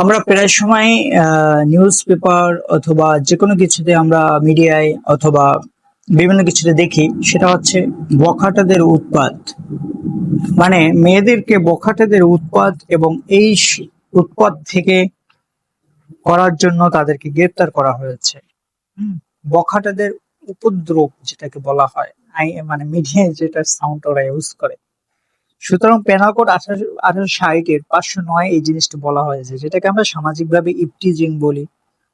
আমরা প্রায় সময় নিউজ পেপার অথবা যে কোনো কিছুতে আমরা মিডিয়ায় অথবা বিভিন্ন কিছুতে দেখি, সেটা হচ্ছে বখাটাদের উৎপাত। মানে মেয়েদেরকে বখাটাদের উৎপাত এবং এই উৎপাত থেকে করার জন্য তাদেরকে গ্রেপ্তার করা হয়েছে। বখাটেদের উপদ্রব যেটাকে বলা হয় মানে মিডিয়ায় যেটা সাউন্ড ওরা ইউজ করে। সুতরাং পেনাল কোড আঠারো আঠারো ষাটের পাঁচশো নয় এই জিনিসটা বলা হয়েছে, যেটাকে আমরা সামাজিকভাবে ইপটিজিং বলি,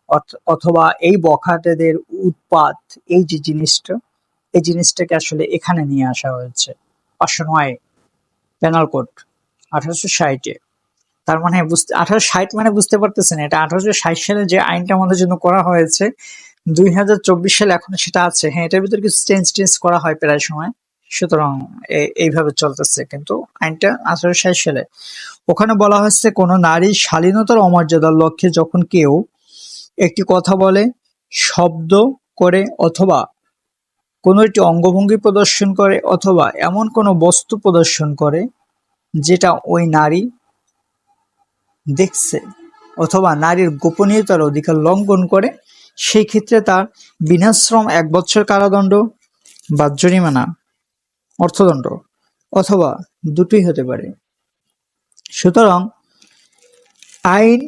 অথ- অথবা এই বখাটেদের উৎপাত, এই যে জিনিসটা, এই জিনিসটাকে আসলে এখানে নিয়ে আসা হয়েছে, পাঁচশো নয় পেনাল কোড আঠারোশো ষাটে। তার মানে বুঝতে, আঠারোশো ষাট মানে বুঝতে পারতেছেন, এটা আঠারোশো ষাট সালে যে আইনটা আমাদের জন্য করা হয়েছে, দুই হাজার চব্বিশ সালে এখন সেটা আছে হ্যাঁ এটার ভিতরে কিছু চেঞ্জ টেঞ্জ করা হয় প্রায় সময়। সুতরাং এইভাবে চলতেছে। কিন্তু আইনটা আঠারোশো ষাট সালে। ওখানে বলা হচ্ছে, কোনো নারীর শালীনতার অমর্যাদার লক্ষ্যে যখন কেউ একটি কথা বলে, শব্দ করে অথবা কোনো একটি অঙ্গভঙ্গি প্রদর্শন করে অথবা এমন কোনো বস্তু প্রদর্শন করে যেটা ওই নারী দেখছে অথবা নারীর গোপনীয়তার অধিকার লঙ্ঘন করে, সেই ক্ষেত্রে তার বিনাশ্রম এক বছর কারাদণ্ড বা জরিমানা অর্থদণ্ড অথবা দুটোই হতে পারে। সুতরাং আইন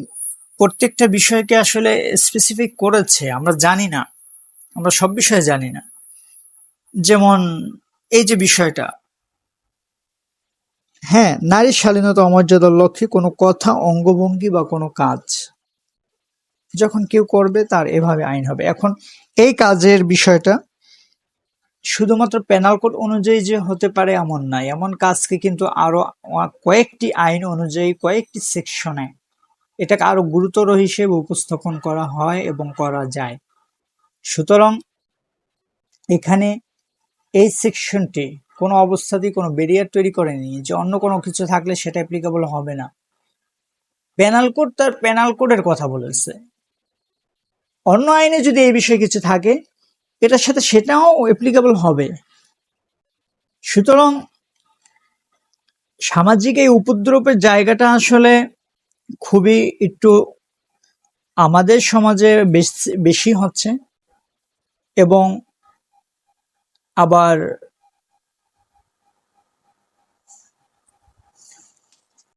প্রত্যেকটা বিষয়কে আসলে স্পেসিফিক করেছে, আমরা জানি না, আমরা সব বিষয়ে জানি না। যেমন এই যে বিষয়টা হ্যাঁ নারীর শালীনতা অমর্যাদার লক্ষ্যে কোনো কথা, অঙ্গভঙ্গি বা কোনো কাজ যখন কেউ করবে তার এভাবে আইন হবে। এখন এই কাজের বিষয়টা শুধুমাত্র পেনাল কোড অনুযায়ী যে হতে পারে এমন নাই। এমন কাজকে কিন্তু আরও কয়েকটি আইন অনুযায়ী, কয়েকটি সেকশনে এটাকে আরও গুরুতর হিসেবে উপস্থাপন করা হয় এবং করা যায়। সুতরাং এখানে এই সেকশনটি কোনো অবস্থাতেই কোনো ব্যারিয়ার তৈরি করেনি যে অন্য কোনো কিছু থাকলে সেটা অ্যাপ্লিকেবল হবে না। পেনাল কোড তার পেনাল কোডের কথা বলেছে। অন্য আইনে যদি এই বিষয়ে কিছু থাকে এটার সাথে সেটাও অ্যাপ্লিকেবল হবে। সুতরাং সামাজিক এই উপদ্রবের জায়গাটা আসলে খুবই একটু আমাদের সমাজে বেশ- বেশি হচ্ছে এবং আবার